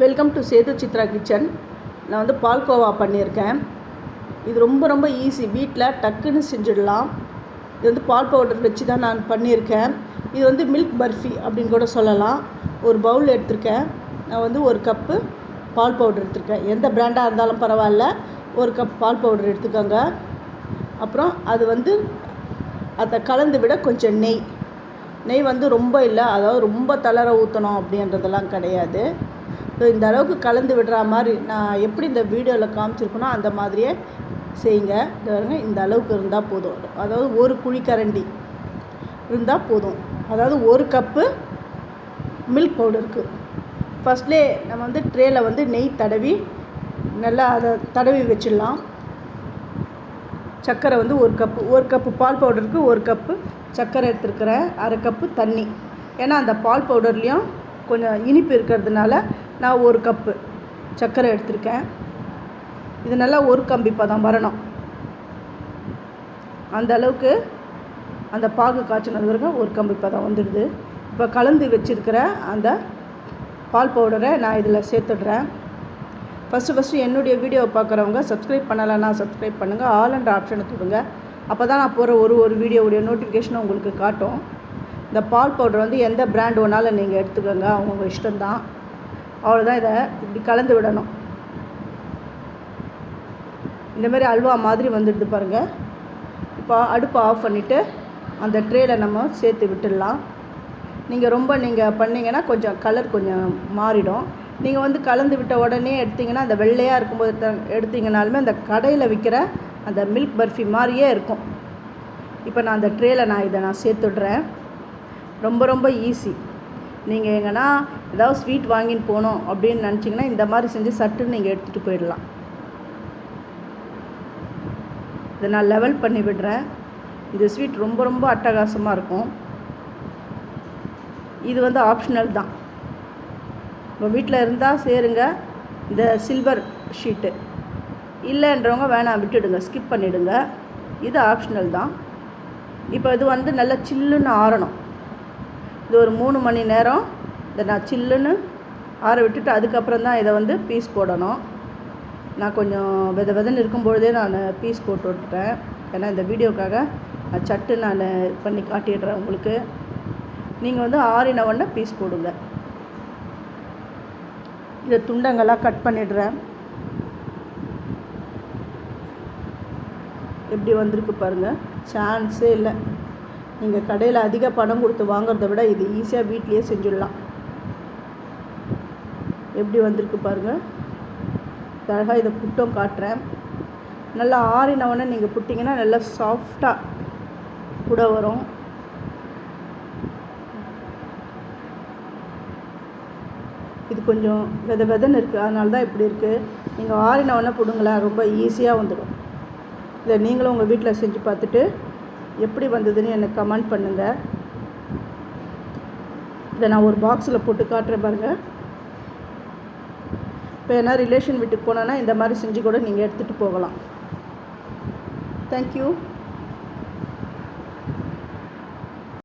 Welcome to Sethu Chitra kitchen நான் வந்து பால்கோவா பண்ணியிருக்கேன். இது ரொம்ப ரொம்ப ஈஸி வீட்டில் டக்குன்னு செஞ்சிடலாம். இது வந்து பால் பவுடர் வச்சு தான் நான் பண்ணியிருக்கேன். இது வந்து மில்க் பர்ஃபி அப்படின்னு கூட சொல்லலாம். ஒரு பவுல் எடுத்திருக்கேன். நான் வந்து ஒரு கப்பு பால் பவுடர் எடுத்திருக்கேன். எந்த பிராண்டாக இருந்தாலும் பரவாயில்ல. ஒரு கப் பால் பவுடர் எடுத்துக்கோங்க. அப்புறம் அது வந்து அதை கலந்து விட கொஞ்சம் நெய். நெய் வந்து ரொம்ப இல்லை. அதாவது ரொம்ப தளர ஊற்றணும் அப்படின்றதெல்லாம் கிடையாது. ஸோ இந்த அளவுக்கு கலந்து விடுற மாதிரி நான் எப்படி இந்த வீடியோவில் காமிச்சிருக்கனோ அந்த மாதிரியே செய்யுங்க. இது பாருங்க இந்த அளவுக்கு இருந்தால் போதும். அதாவது ஒரு குழிக்கரண்டி இருந்தால் போதும். அதாவது ஒரு கப்பு மில்க் பவுடருக்கு ஃபஸ்ட்லே நம்ம வந்து ட்ரேயில் வந்து நெய் தடவி நல்லா அதை தடவி வச்சிடலாம். சர்க்கரை வந்து ஒரு கப்பு ஒரு கப்பு பால் பவுடருக்கு ஒரு கப்பு சர்க்கரை எடுத்துருக்கிறேன் அரை கப்பு தண்ணி. ஏன்னா அந்த பால் பவுடர்லேயும் கொஞ்சம் இனிப்பு இருக்கிறதுனால நான் ஒரு கப்பு சர்க்கரை எடுத்திருக்கேன். இது நல்லா ஒரு கம்பி பதம் வரணும். அந்த அளவுக்கு அந்த பாகு காய்ச்சினது வரைக்கும் ஒரு கம்பி பதம் வந்துடுது. இப்போ கலந்து வச்சுருக்கிற அந்த பால் பவுடரை நான் இதில் சேர்த்துடுறேன். ஃபஸ்ட்டு ஃபஸ்ட்டு என்னுடைய வீடியோவை பார்க்குறவங்க சப்ஸ்கிரைப் பண்ணலைன்னா சப்ஸ்கிரைப் பண்ணுங்கள் ஆல் அண்ட் ஆப்ஷனை கொடுங்க அப்போ தான் நான் போகிற ஒரு ஒரு வீடியோவுடைய நோட்டிஃபிகேஷனும் உங்களுக்கு காட்டும். இந்த பால் பவுடர் வந்து எந்த பிராண்ட் வேணாலும் நீங்கள் எடுத்துக்கோங்க. அவங்க இஷ்டம்தான். அவ்வளோதான் இதை இப்படி கலந்து விடணும். இந்த மாதிரி அல்வா மாதிரி வந்துடுது பாருங்கள் இப்போ அடுப்பை ஆஃப் பண்ணிவிட்டு அந்த ட்ரேயில் நம்ம சேர்த்து விட்டுடலாம். நீங்கள் ரொம்ப நீங்கள் பண்ணிங்கன்னா கொஞ்சம் கலர் கொஞ்சம் மாறிடும். நீங்கள் வந்து கலந்து விட்ட உடனே எடுத்திங்கன்னா அந்த வெள்ளையாக இருக்கும்போது த- எடுத்தீங்கனாலுமே அந்த கடையில் விற்கிற அந்த மில்க் பர்ஃபி மாதிரியே இருக்கும். இப்போ நான் அந்த ட்ரேயில் நான் இதை நான் சேர்த்துடுறேன் ரொம்ப ரொம்ப ஈஸி நீங்கள் எங்கன்னா ஏதாவது ஸ்வீட் வாங்கின்னு போகணும் அப்படின்னு நினச்சிங்கன்னா இந்த மாதிரி செஞ்சு சட்டுன்னு நீங்கள் எடுத்துகிட்டு போயிடலாம். இதை நான் லெவல் பண்ணி விடுறேன். இந்த ஸ்வீட் ரொம்ப ரொம்ப அட்டகாசமாக இருக்கும். இது வந்து ஆப்ஷனல் தான். உங்கள் வீட்டில் இருந்தால் சேருங்க. இந்த சில்வர் ஷீட்டு இல்லைன்றவங்க வேணாம் விட்டுடுங்க ஸ்கிப் பண்ணிவிடுங்க இது ஆப்ஷனல் தான். இப்போ இது வந்து நல்லா சில்லுன்னு ஆறணும். இது ஒரு மூணு மணி நேரம். இதை நான் சில்லுன்னு ஆற விட்டுட்டு அதுக்கப்புறம் தான் இதை வந்து பீஸ் போடணும். நான் கொஞ்சம் வித விதன்னு இருக்கும்பொழுதே நான் பீஸ் போட்டு விட்டுட்டேன். ஏன்னா இந்த வீடியோக்காக நான் சட்டு நான் பண்ணி காட்டிடுறேன் உங்களுக்கு. நீங்கள் வந்து ஆறின உடனே பீஸ் போடுங்க. இதை துண்டங்களாக கட் பண்ணிடுறேன். எப்படி வந்திருக்கு பாருங்கள் சான்ஸே இல்லை. நீங்கள் கடையில் அதிக பணம் கொடுத்து வாங்குறத விட இது ஈஸியாக வீட்லேயே செஞ்சிடலாம். எப்படி வந்திருக்கு பாருங்கள் அழகாக இதை புட்டும் காட்டுறேன். நல்லா ஆறினவொடனே நீங்கள் புட்டிங்கன்னா நல்லா சாஃப்டாக கூட வரும். இது கொஞ்சம் வித விதன்னு இருக்குது அதனால தான் இப்படி இருக்குது நீங்கள் ஆறினவொடனே பிடுங்களேன். ரொம்ப ஈஸியாக வந்துடும். இதை நீங்களும் உங்கள் வீட்டில் செஞ்சு பார்த்துட்டு எப்படி வந்ததுன்னு எனக்கு கமெண்ட் பண்ணுங்கள் இதை நான் ஒரு பாக்ஸில் போட்டு காட்டுறேன் பாருங்கள் இப்போ என்ன ரிலேஷன் வீட்டுக்கு போனோன்னா இந்த மாதிரி செஞ்சு கூட நீங்கள் எடுத்துகிட்டு போகலாம். தேங்க்யூ